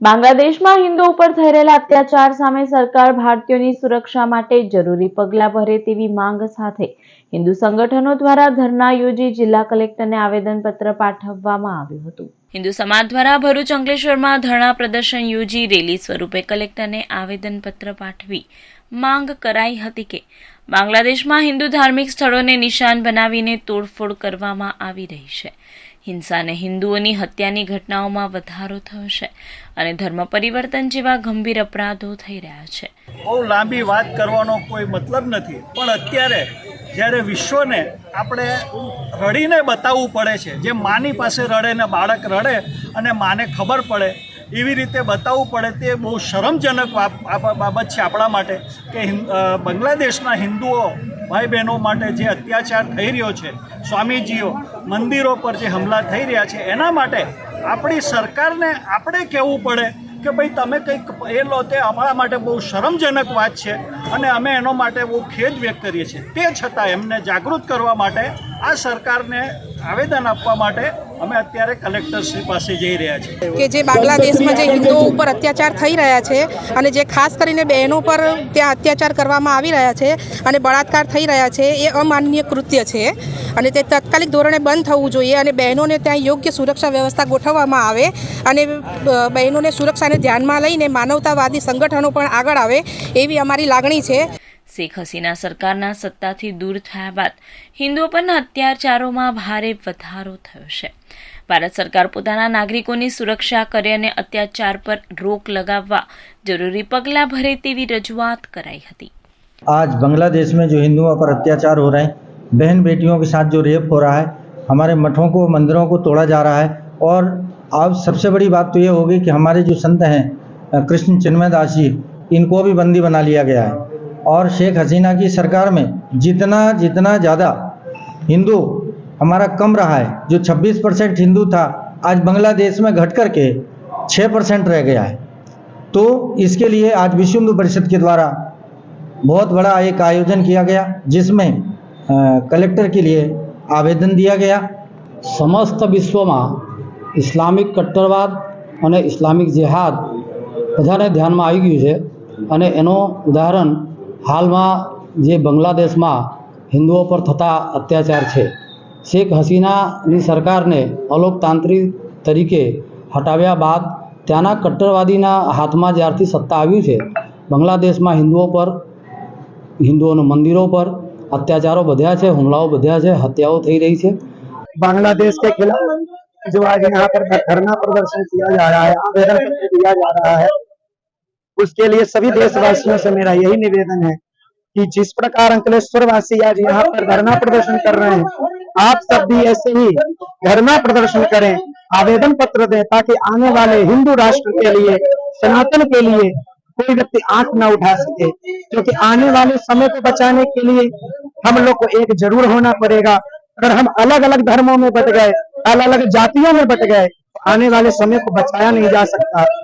બાંગ્લાદેશમાં હિન્દુ ઉપર થઈ રહેલા અત્યાચાર સામે સરકાર ભારતીયોની સુરક્ષા માટે જરૂરી પગલાં ભરે તેવી માંગ સાથે હિન્દુ સંગઠનો દ્વારા ધરના યોજી જિલ્લા કલેક્ટરને આવેદનપત્ર પાઠવવામાં આવ્યું હતું. હિન્દુ સમાજ દ્વારા ભરૂચ અંકલેશ્વરમાં ધરણા પ્રદર્શન યોજી રેલી સ્વરૂપે કલેક્ટરને આવેદનપત્ર પાઠવી માંગ કરાઈ હતી કે બાંગ્લાદેશમાં હિન્દુ ધાર્મિક સ્થળોને નિશાન બનાવીને તોડફોડ કરવામાં આવી રહી છે. હિંસા અને હિન્દુઓની હત્યાની ઘટનાઓમાં વધારો થયો છે અને ધર્મ પરિવર્તન જેવા ગંભીર અપરાધો થઈ રહ્યા છે. બહુ લાંબી વાત કરવાનો કોઈ મતલબ નથી, પણ અત્યારે જ્યારે વિશ્વને આપણે રડીને બતાવવું પડે છે, જે માની પાસે રડે ને બાળક રડે અને માને ખબર પડે એવી રીતે બતાવવું પડે તે બહુ શરમજનક બાબત છે આપણા માટે કે બાંગ્લાદેશના હિન્દુઓ ભાઈ બહેનો માટે જે અત્યાચાર થઈ રહ્યો છે, સ્વામીજીઓ મંદિરો પર જે હમલા થઈ રહ્યા છે, એના માટે આપણી સરકારને આપણે કહેવું પડે કે ભાઈ તમે કંઈક એ લો તે અમારા માટે બહુ શરમજનક વાત છે અને અમે એનો માટે બહુ ખેદ વ્યક્ત કરીએ છીએ. તે છતાં એમને જાગૃત કરવા માટે આ સરકારને આવેદન આપવા માટે અમે અત્યારે કલેક્ટરશ્રી પાસે જઈ રહ્યા છીએ. કે જે બાંગ્લાદેશમાં જે હિન્દુઓ ઉપર અત્યાચાર થઈ રહ્યા છે અને જે ખાસ કરીને બહેનો પર ત્યાં અત્યાચાર કરવામાં આવી રહ્યા છે અને બળાત્કાર થઈ રહ્યા છે, એ અમાનનીય કૃત્ય છે. અને તે તાત્કાલિક ધોરણે બંધ થવું જોઈએ અને બહેનોને ત્યાં યોગ્ય સુરક્ષા વ્યવસ્થા ગોઠવવામાં આવે અને બહેનોને સુરક્ષાને ધ્યાનમાં લઈને માનવતાવાદી સંગઠનો પણ આગળ આવે એવી અમારી લાગણી છે. શેખ હસીના સરકારના સત્તાથી દૂર થયા બાદ હિન્દુઓ પરના અત્યાચારોમાં ભારે વધારો થયો છે ભારત સરકાર પોતાના નાગરિકોની સુરક્ષા કરે અને અત્યાચાર પર રોક લગાવવા જરૂરી પગલાં ભરે તેવી રજૂઆત કરાઈ હતી आज बांग्लादेश में जो हिंदुओं पर अत्याचार हो रहे हैं बहन बेटियों के साथ जो रेप हो रहा है हमारे मठों को मंदिरों को तोड़ा जा रहा है और अब सबसे बड़ी बात तो ये होगी कि हमारे जो संत हैं अ, कृष्ण चिन्मय दास जी इनको भी बंदी बना लिया गया है और शेख हसीना की सरकार में जितना जितना ज़्यादा हिंदू हमारा कम रहा है जो 26 परसेंट हिंदू था आज बांग्लादेश में घट करके 6 परसेंट रह गया है तो इसके लिए आज विश्व हिंदू परिषद के द्वारा बहुत बड़ा एक आयोजन किया गया जिसमें अ, कलेक्टर के लिए आवेदन दिया गया સમસ્ત વિશ્વમાં ઇસ્લામિક કટ્ટરવાદ અને ઇસ્લામિક જેહાદ બધાને ધ્યાનમાં આવી ગયું છે અને એનો ઉદાહરણ હાલમાં જે બાંગ્લાદેશમાં હિન્દુઓ પર થતા અત્યાચાર છે શેખ હસીનાની સરકારને અલોકતાંત્રિક તરીકે હટાવ્યા બાદ ત્યાંના કટ્ટરવાદીના હાથમાં જ્યારથી સત્તા આવ્યું છે બાંગ્લાદેશમાં હિન્દુઓ પર હિન્દુઓના મંદિરો પર અત્યાચારો વધ્યા છે હુમલાઓ વધ્યા છે હત્યાઓ થઈ રહી છે बांग्लादेश के खिलाफ जो आज यहाँ पर धरना प्रदर्शन किया जा रहा है आवेदन पत्र दिया जा रहा है उसके लिए सभी देशवासियों से मेरा यही निवेदन है कि जिस प्रकार अंकलेश्वर वासी आज यहाँ पर धरना प्रदर्शन कर रहे हैं आप सब भी ऐसे ही धरना प्रदर्शन करें आवेदन पत्र दें ताकि आने वाले हिंदू राष्ट्र के लिए सनातन के लिए कोई व्यक्ति आँख न उठा सके क्योंकि आने वाले समय को बचाने के लिए हम लोग को एक ज़रूर होना पड़ेगा। अगर हम अलग अलग धर्मों में बट गए अलग अलग जातियों में बट गए तो आने वाले समय को बचाया नहीं जा सकता।